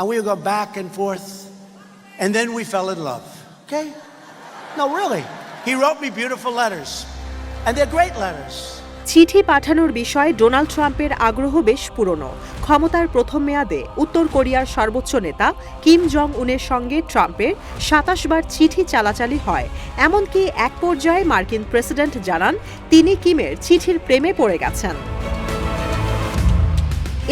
and we would go back and forth, and then we fell in love. Okay? No, really. He wrote me beautiful letters, and they're great letters. চিঠি পাঠানোর বিষয়ে Donald ট্রাম্পের আগ্রহ বেশ পুরনো ক্ষমতার প্রথম মেয়াদে উত্তর কোরিয়ার সর্বোচ্চ নেতা কিম জং উনের সঙ্গে ট্রাম্পের সাতাশ বার চিঠি চালাচালি হয় এমনকি এক পর্যায়ে মার্কিন প্রেসিডেন্ট জানান তিনি কিমের চিঠির প্রেমে পড়ে গেছেন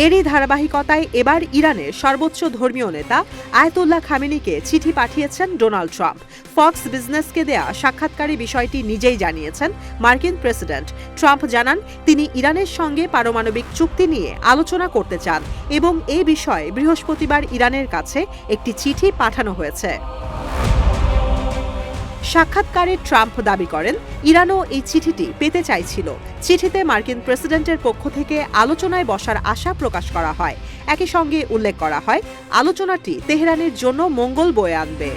এরই ধারাবাহিকতায় এবার ইরানের সর্বোচ্চ ধর্মীয় নেতা আয়তুল্লাহ খামেনিকে চিঠি পাঠিয়েছেন ডোনাল্ড ট্রাম্প। ফক্স বিজনেসকে দেয়া সাক্ষাৎকারে বিষয়টি নিজেই জানিয়েছেন মার্কিন প্রেসিডেন্ট। ট্রাম্প জানান, তিনি ইরানের সঙ্গে পারমাণবিক চুক্তি নিয়ে আলোচনা করতে চান এবং এ বিষয়ে বৃহস্পতিবার ইরানের কাছে একটি চিঠি পাঠানো হয়েছে। সাক্ষাৎকারে ট্রাম্প দাবি করেন, ইরানও এই চিঠিটি পেতে চাইছিল। চিঠিতে মার্কিন প্রেসিডেন্টের পক্ষ থেকে আলোচনায় বসার আশা প্রকাশ করা হয়। একই সঙ্গে উল্লেখ করা হয়, আলোচনাটি তেহরানের জন্য মঙ্গল বয়ে আনবে।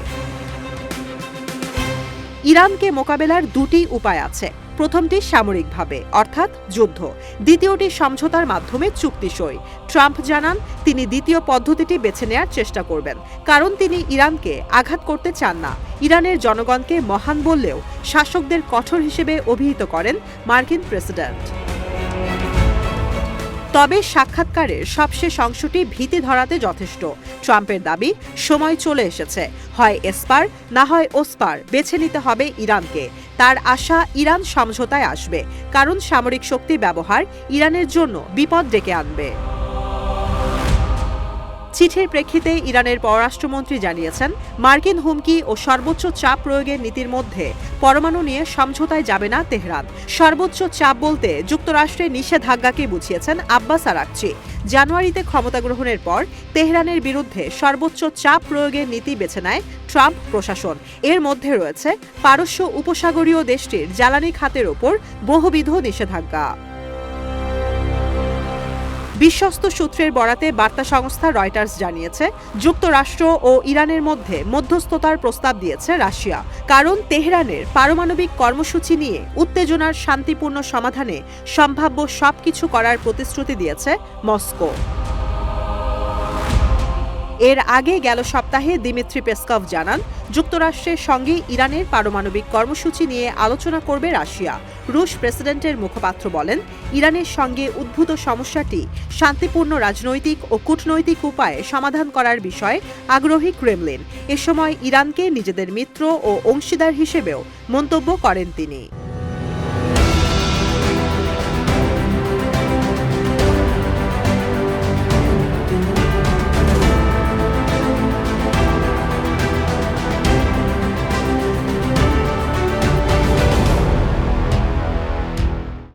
ইরানকে মোকাবেলার দুটি উপায় আছে। প্রথমটি সামরিকভাবে, অর্থাৎ যুদ্ধ। দ্বিতীয়টি সমঝোতার মাধ্যমে চুক্তি সই। ট্রাম্প জানান, তিনি দ্বিতীয় পদ্ধতিটি বেছে নেয়ার চেষ্টা করবেন, কারণ তিনি ইরানকে আঘাত করতে চান না। ইরানের জনগণকে মহান বললেও শাসকদের কঠোর হিসেবে অভিহিত করেন মার্কিন প্রেসিডেন্ট। তবে সাক্ষাৎকারের সবশেষ অংশটি ভীতি ধরাতে যথেষ্ট। ট্রাম্পের দাবি, সময় চলে এসেছে। হয় এসপার, না হয় ওসপার, বেছে নিতে হবে ইরানকে। তার আশা ইরান সমঝোতায় আসবে, কারণ সামরিক শক্তি ব্যবহার ইরানের জন্য বিপদ ডেকে আনবে। চিঠির প্রেক্ষিতে ইরানের পররাষ্ট্রমন্ত্রী জানিয়েছেন, মার্কিন হুমকি ও সর্বোচ্চ চাপ প্রয়োগের নীতির মধ্যে পরমাণু নিয়ে সমঝোতায় যাবে না তেহরান। সর্বোচ্চ চাপ বলতে যুক্তরাষ্ট্রের নিষেধাজ্ঞাকে বুঝিয়েছেন আব্বাস আরাকচি। জানুয়ারিতে ক্ষমতা গ্রহণের পর তেহরানের বিরুদ্ধে সর্বোচ্চ চাপ প্রয়োগের নীতি বেছে নেয় ট্রাম্প প্রশাসন। এর মধ্যে রয়েছে পারস্য উপসাগরীয় দেশটির জ্বালানি খাতের ওপর বহুবিধ নিষেধাজ্ঞা। বিশ্বস্ত সূত্রের বরাতে বার্তা সংস্থা রয়টার্স জানিয়েছে, যুক্তরাষ্ট্র ও ইরানের মধ্যে মধ্যস্থতার প্রস্তাব দিয়েছে রাশিয়া। কারণ তেহরানের পারমাণবিক কর্মসূচি নিয়ে উত্তেজনার শান্তিপূর্ণ সমাধানে সম্ভাব্য সবকিছু করার প্রতিশ্রুতি দিয়েছে মস্কো। এর আগে গেল সপ্তাহে দিমিত্রি পেসকভ জানান, যুক্তরাষ্ট্রের সঙ্গে ইরানের পারমাণবিক কর্মসূচি নিয়ে আলোচনা করবে রাশিয়া। রুশ প্রেসিডেন্টের মুখপাত্র বলেন, ইরানের সঙ্গে উদ্ভূত সমস্যাটি শান্তিপূর্ণ রাজনৈতিক ও কূটনৈতিক উপায়ে সমাধান করার বিষয়ে আগ্রহী ক্রেমলিন। এ সময় ইরানকে নিজেদের মিত্র ও অংশীদার হিসেবেও মন্তব্য করেন তিনি।